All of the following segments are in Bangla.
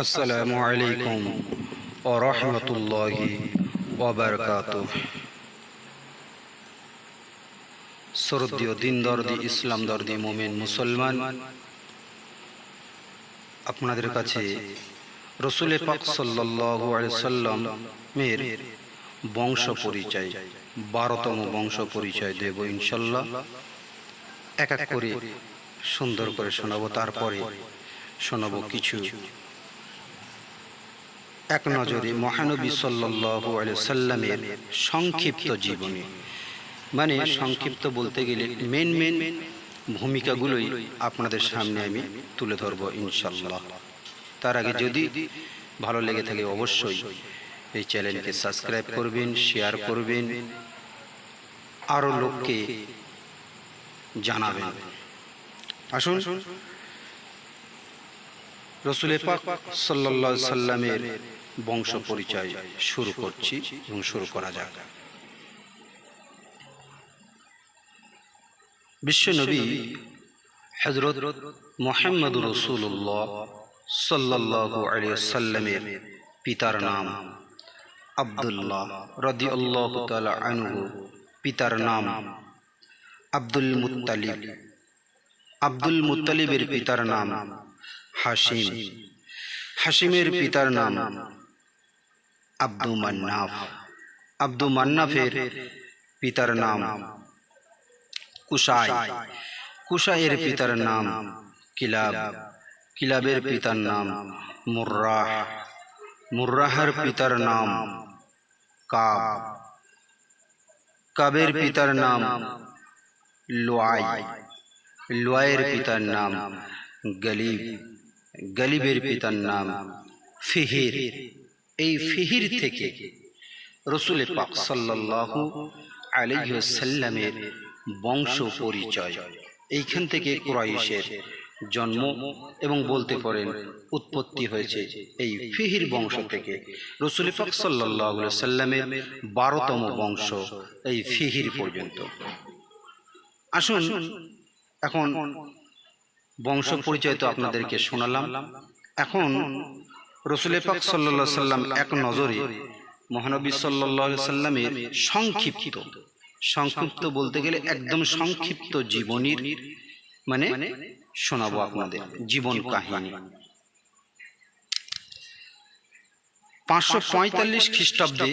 আসসালামু আলাইকুম ও রহমতুল্লাহি ওবরকাত সরদীয় দিন দর্দি ইসলাম দর্দি মোমেন মুসলমান, আপনাদের কাছে রসুলে পাক সাল্লাল্লাহু আলাইহি সাল্লামের বংশ পরিচয়, বারোতম বংশ পরিচয় দেব ইনশাল্লাহ। এক এক করে সুন্দর করে শোনাবো, তারপরে শোনাবো কিছু এক নজরে মহানবী আলাইহি সাল্লামের সংক্ষিপ্ত জীবনী। মানে সংক্ষিপ্ত বলতে গেলে মেন মেন ভূমিকাগুলোই আপনাদের সামনে আমি তুলে ধরবো ইনশাল্লাহ তার আগে যদি ভালো লেগে থাকে অবশ্যই এই চ্যানেলকে সাবস্ক্রাইব করবেন শেয়ার করবেন আরও লোককে জানাবেন। আসুন, রসুল পাক সাল্লাল্লাহু সাল্লামের বংশ পরিচয় শুরু করছি এবং শুরু করা যাক। বিশ্বনবী হজরত মোহাম্মদ রসুল্লাহ সাল্লাল্লাহু আলাইহি সাল্লামের পিতার নাম আব্দুল্লাহ রদি আল্লাহ আনহু পিতার নাম আব্দুল মুত্তালিব। আব্দুল মুত্তালিবের পিতার নাম হাসিম হাসিমের পিতার নাম আব্দু মান্নাফ আব্দু মান্নাফের পিতার নাম কুসাই কুসাইয়ের পিতার নাম কিলাব কিলাবের পিতার নাম মুর্রাহ মুর্রাহের পিতার নাম কাব কাবের পিতার নাম লোয়াই লোয়ের পিতার নাম গলিব গলিবের পিতার নাম ফিহির এই ফিহির থেকে রসুল পাক সাল্লাল্লাহু আলাইহি সাল্লামের বংশ পরিচয়। এইখান থেকে কুরাইশের জন্ম এবং বলতে পারেন উৎপত্তি হয়েছে এই ফিহির বংশ থেকে। রসুল পাক আলাইহি সাল্লামের বারোতম বংশ এই ফিহির পর্যন্ত। আসুন এখন বংশ পরিচয় তো আপনাদেরকে শোনালাম। এখন রসুল পাক সাল্লা সাল্লাম এক নজরে মহানবী সাল্লাহ সাল্লামের সংক্ষিপ্ত সংক্ষিপ্ত বলতে গেলে একদম সংক্ষিপ্ত জীবনীর মানে শোনাবো আপনাদের জীবন কাহিনী। পাঁচশো পঁয়তাল্লিশ খ্রিস্টাব্দে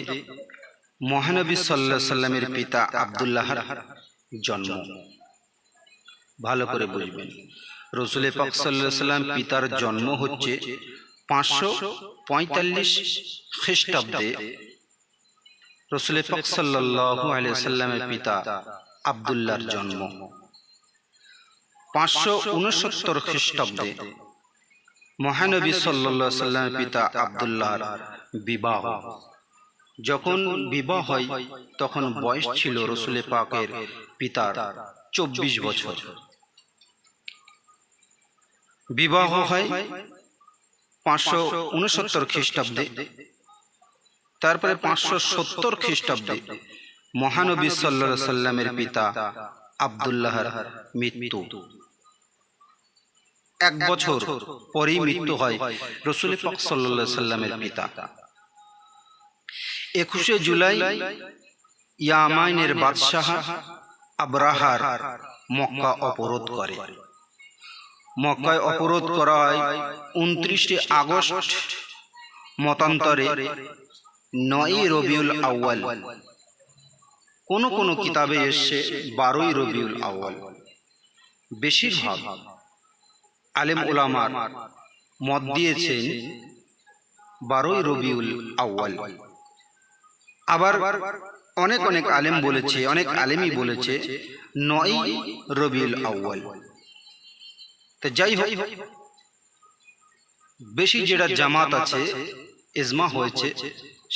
মহানবী সাল্লাহ সাল্লামের পিতা আবদুল্লাহর জন্ম। ভালো করে বুঝবেন। রসুল পাক সাল্লাহ সাল্লাম পিতার জন্ম হচ্ছে পাঁচশো পঁয়তাল্লিশ খ্রিস্টাব্দে রসুল পাক সাল্লামের পিতা আবদুল্লাহর জন্ম। পাঁচশো উনসত্তর খ্রিস্টাব্দে মহানবী সাল্লা সাল্লামের পিতা আবদুল্লাহর বিবাহ। যখন বিবাহ হয় তখন বয়স ছিল রসুলে পাকের পিতার চব্বিশ বছর। বিবাহ হয় পাঁচশো উনসত্তর খ্রিস্টাব্দে। তারপরে পাঁচশো সত্তর খ্রিস্টাব্দে মহানবী সাল্লা সাল্লামের পিতা আবদুল্লাহর মৃত্যু। এক বছর পরেই মৃত্যু হয় রসুল পাক সাল্লা সাল্লামের পিতা। একুশে জুলাই ইয়ামাইনের বাদশাহ আবরাহার মক্কা অবরোধ করে। মক্কায় অবরোধ করা হয় উনত্রিশে আগস্ট মতান্তরে নয় রবিউল আউয়াল। কোন কোন কিতাবে এসছে বারোই রবিউল আউয়াল। বেশিরভাগ আলেম ওলামার মত দিয়েছেন বারোই রবিউল আউয়াল। আবার অনেক অনেক আলেম বলেছে অনেক আলেমই বলেছে নয় রবিউল আউয়াল। তো যাই হোক বেশি যেটা জামাত আছে ইজমা হয়েছে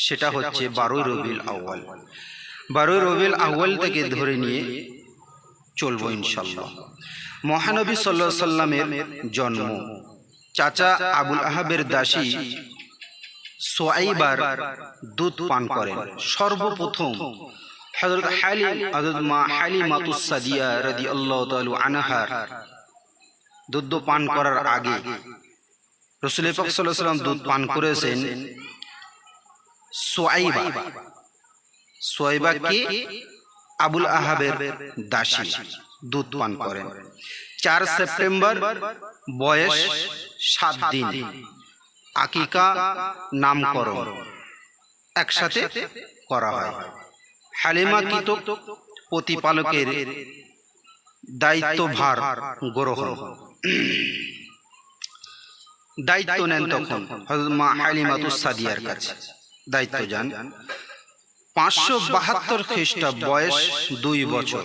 সেটা হচ্ছে বারোই রবিল আউয়াল। বারোই রবিউল আউয়াল থেকে ধরে নিয়ে চলবো ইনশাল্লাহ মহানবী সাল্লাহ সাল্লামের জন্ম। চাচা আবুল আহাবের দাসী সোয়াইবার দুধ পান করেন। সর্বপ্রথম হজরত হালিম হজরত মা হালিমাতুস সাদিয়া রাদিয়াল্লাহু তাআলা আনহার। দুধ পান করার আগে। রসুল পাক সাল্লাম দুধ পান করেছেন সোয়াইবা। সোয়াইবাকে আবুল আহাবের দাসী। দুধ পান করেন। চার সেপ্টেম্বর বয়স সাত দিন। আকিকা নামকরণ। একসাথে করা হয়। হালিমা কিত প্রতিপালকের দায়িত্বভার গ্রহণ। দায়িত্ব নেন তখন মা হালিমাতুস সাদিয়ার কাছে। দায়িত্ব যান। পাঁচশো বাহাত্তর খ্রিস্টাব্দ বয়স দুই বছর।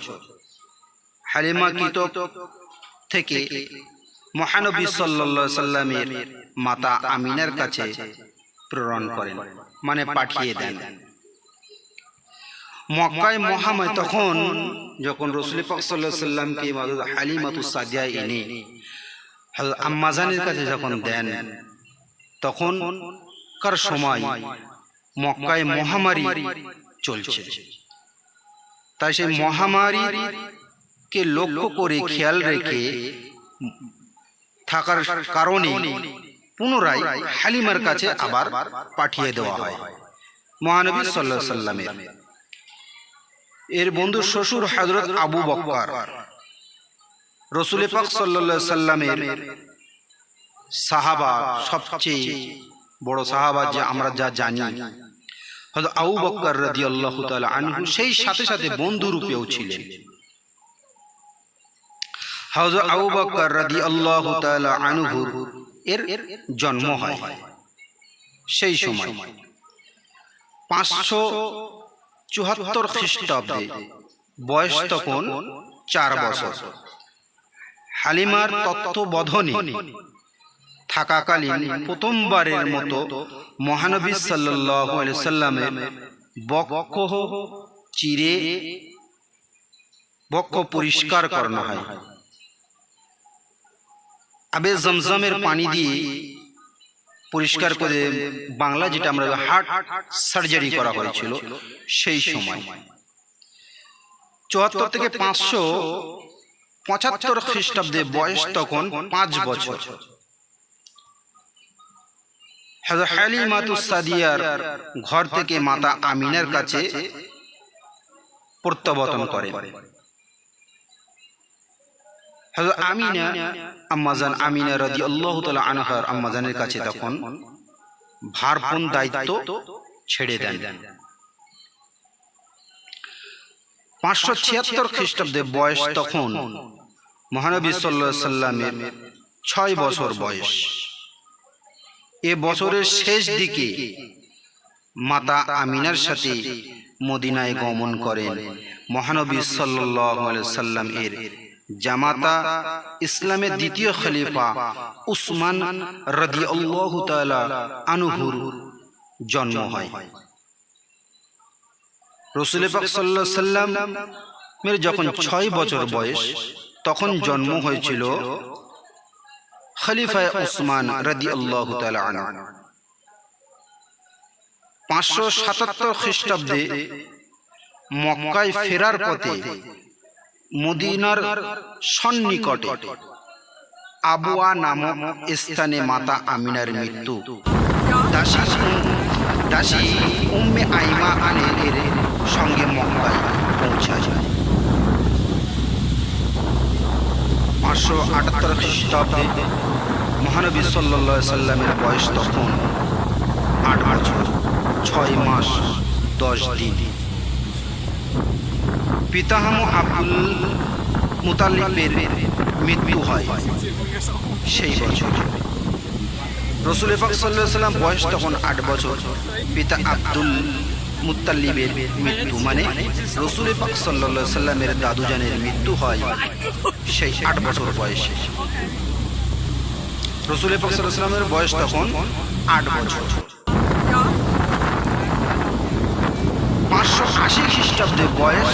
হালিমা কিত থেকে মহানবী সাল্লা সাল্লামের মাতা আমিনার কাছে প্রেরণ করেন। মানে পাঠিয়ে দেন। মক্কায় মহাময় তখন যখন রসুল পাক সাল্লাহ সাল্লামকে হালিমাতু সাদিয়া এনে আম্মাজানের কাছে যখন দেন তখন কার সময়? মক্কায় মহামারী চলছে। তাই সেই মহামারীকে লক্ষ্য করে খেয়াল রেখে থাকার কারণে পুনরায় হালিমার কাছে আবার পাঠিয়ে দেওয়া হয়। মহানবী সাল্লাহ সাল্লামের এর বন্ধু শ্বশুর হজরত আবু বক্কর রসুল পাক সাল্লা সাল্লামের সাহাবা সবচেয়ে বড় সাহাবা যে আমরা যা জানি। আবু বক্কর রাদি আল্লাহ আনহু সেই সাথে সাথে বন্ধু রূপেও ছিলেন। হযরত আবু বকর রাদিয়াল্লাহু তাআলা আনহু এর জন্ম হয় সেই সময়। পাঁচশো চুয়াত্তর খ্রিস্টাব্দে বয়স তখন চার বছর। হালিমার তত্ত্ববধনে থাকাকালীন প্রথমবারের মতো মহানবী আলাইহি সাল্লামের বক্ষ চিরে বক্ষ পরিষ্কার করানো হয়। আবে জমজমের পানি দিয়ে পরিষ্কার করে বাংলা যেটা আমরা হার্ট সার্জারি করা হয়েছিল সেই সময়। চুয়াত্তর থেকে পাঁচশো পঁচাত্তর খ্রিস্টাব্দে বয়স তখন পাঁচ বছর। সাদিয়ার ঘর থেকে মাতা আমিনার কাছে প্রত্যাবর্তন করে হযরত আমিনা আম্মাজান আমিনা রাদিয়াল্লাহু তাআলা আনহার আম্মাজানের কাছে তখন ভারপূর্ণ দায়িত্ব ছেড়ে দেন। পাঁচশো ছিয়াত্তর খ্রিস্টাব্দে বয়স তখন মহানবী সাল্লাহ সাল্লামের ছয় বছর বয়স। এ বছরের শেষ দিকে মাতা আমিনার সাথে মদিনায় গমন করেন। মহানবী সাল্লাহ সাল্লাম এর জামাতা ইসলামের দ্বিতীয় খলিফা উসমান রদি আনুহুর জন্ম হয়। রসুল পাক সাল্লাহ সাল্লাম এর যখন ছয় বছর বয়স তখন জন্ম হয়েছিল খলিফায় উসমান রদি আল্লাহ পাঁচশো সাতাত্তর খ্রিস্টাব্দে মক্কায় ফেরার পথে মদিনার সন্নিকটে। আবুয়া নামক স্থানে মাতা আমিনার মৃত্যু। দাসী উম্মে আইমা সঙ্গে মক্কায় পৌঁছায় পাঁচশো আটাত্তর খ্রিস্টাব্দে মহানবী সাল্লা সাল্লামের বয়স তখন আট বছর, ছয় মাস, দশ দিন। পিতাহাম আব্দুল মুতালিবের মৃত্যু হয় সেই বছর। রসুল সাল্লাহ সাল্লাম বয়স তখন আট বছর। পিতা আব্দুল মুতাল্লিবের মৃত্যু মানে রসুল পাক সাল্লা সাল্লামের দাদুজানের মৃত্যু হয় সেই আট বছর বয়সে। রসুল পাক সাল্লামের বয়স তখন আট বছর। পাঁচশো আশি খ্রিস্টাব্দে বয়স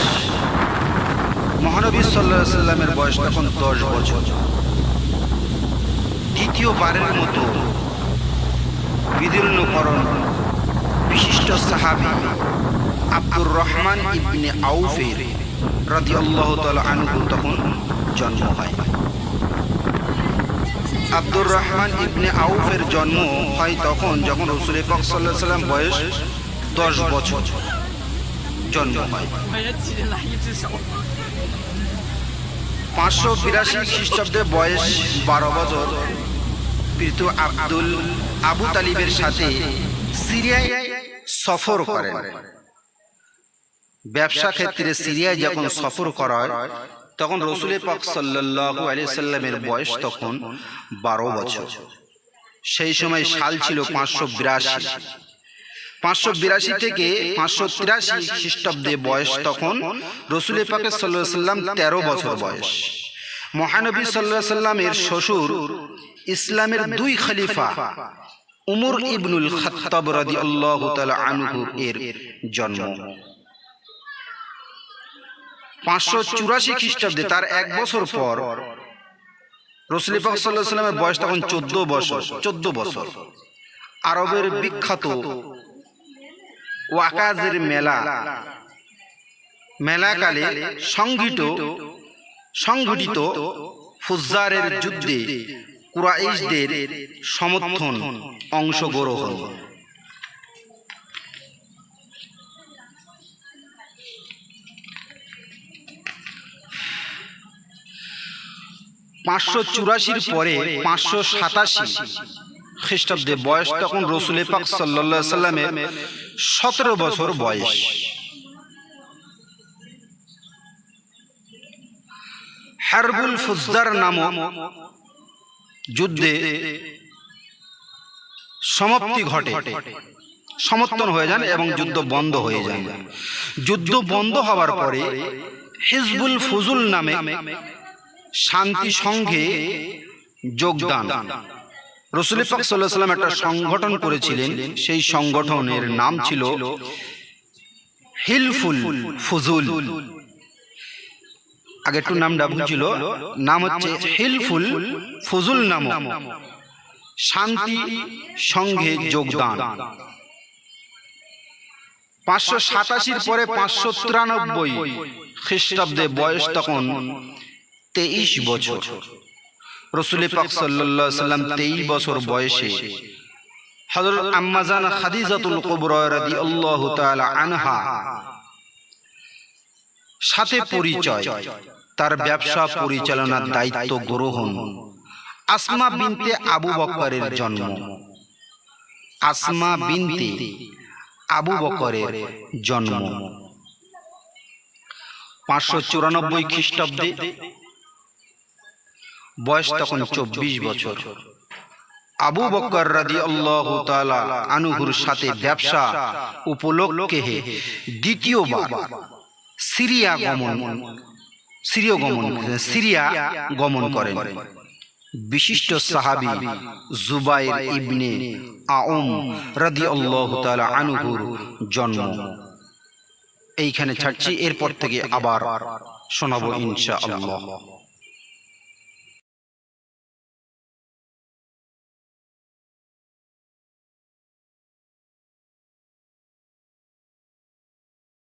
মহানবী সাল্লাহ সাল্লামের বয়স তখন দশ বছর। দ্বিতীয়বারের মতো বিদীর্ণকরণ বিশিষ্ট সাহাবি আব্দুর রহমান ইবনে আউফের রাজি আল্লাহ আনহু তখন জন্ম হয়। আব্দুর রহমান ইবনে আউফের জন্ম হয় তখন যখন রসুল পাক সাল্লাহ সাল্লাম বয়স দশ বছর জন্ম হয়। পাঁচশো বিরাশি খ্রিস্টাব্দে বয়স বারো বছর প্রীত আব্দুল আবু তালিবের সাথে সিরিয়ায় সফর করেন। ব্যবসা ক্ষেত্রে সিরিয়ায় যখন সফর করা হয় তখন রসুল পাক সাল্লাহ আলি সাল্লামের বয়স তখন বারো বছর। সেই সময় সাল ছিল পাঁচশো বিরাশি। পাঁচশো বিরাশি থেকে পাঁচশো তিরাশি খ্রিস্টাব্দে বয়স তখন রসুল পাকে সাল্লাহ সাল্লাম তেরো বছর বয়স। মহানবী সাল্লাহ সাল্লামের শ্বশুর ইসলামের দুই খলিফা উমর ইবনুল খাত্তাব রাদি আল্লাহ আনহু এর জন্ম। পাঁচশো চুরাশি খ্রিস্টাব্দে তার এক বছর পর রসুল পাক সাল্লাহ সাল্লামের বয়স তখন চোদ্দ বছর। চোদ্দ বছর। আরবের বিখ্যাত ওয়াকাজের মেলা। মেলাকালে সংঘিত সংঘটিত ফুজ্জারের যুদ্ধে কুরাইশদের সমর্থন, অংশগ্রহণ। পাঁচশো চুরাশির পরে, পাঁচশো সাতাশি খ্রিস্টাব্দে বয়স তখন রসুল পাক সাল্লা সাল্লামের সতেরো বছর বয়স। হারবুল ফুজদার নামক যুদ্ধে সমাপ্তি ঘটে। সমর্থন হয়ে যান এবং যুদ্ধ বন্ধ হয়ে যান যুদ্ধ বন্ধ হওয়ার পরে হিজবুল ফুজুল নামে শান্তি সংঘে যোগদান। রসুল পাক সাল্লাহ সাল্লাম একটা সংগঠন করেছিলেন। সেই সংগঠনের নাম ছিল হিলফুল ফুজুল। আগে একটু নামটা ভুল ছিল। নাম হচ্ছে হিলফুল ফুজুল নাম শান্তি সংঘে যোগদান। পাঁচশো সাতাশির পরে পাঁচশো তিরানব্বই খ্রিস্টাব্দে বয়স তখন তেইশ বছর। রসুল পাক সাল্লাহ সাল্লাম তেইশ বছর বয়সে হজরত আম্মাজান খাদিজাতুল তাআলা আনহা। সাথে পরিচয়। তার ব্যবসা পরিচালনার দায়িত্ব গ্রহণ। আসমা বিনতে আবু বকরের জন্ম। আসমা বিনতে আবু বকরের জন্ম। পাঁচশো চুরানব্বই খ্রিস্টাব্দে বয়স তখন চব্বিশ বছর। আবু বকর রাদি আল্লাহ আনুহুর সাথে ব্যবসা উপলক্ষে দ্বিতীয়বার সিরিয়া গমন সিরিয় গমন সিরিয়া গমন করেন। বিশিষ্ট সাহাবি জুবাইর ইবনে আউম রাদি আল্লাহ আনুহুর জন্ম। এইখানে ছাড়ছি এরপর থেকে আবার শোনাবো ইনশা আল্লাহ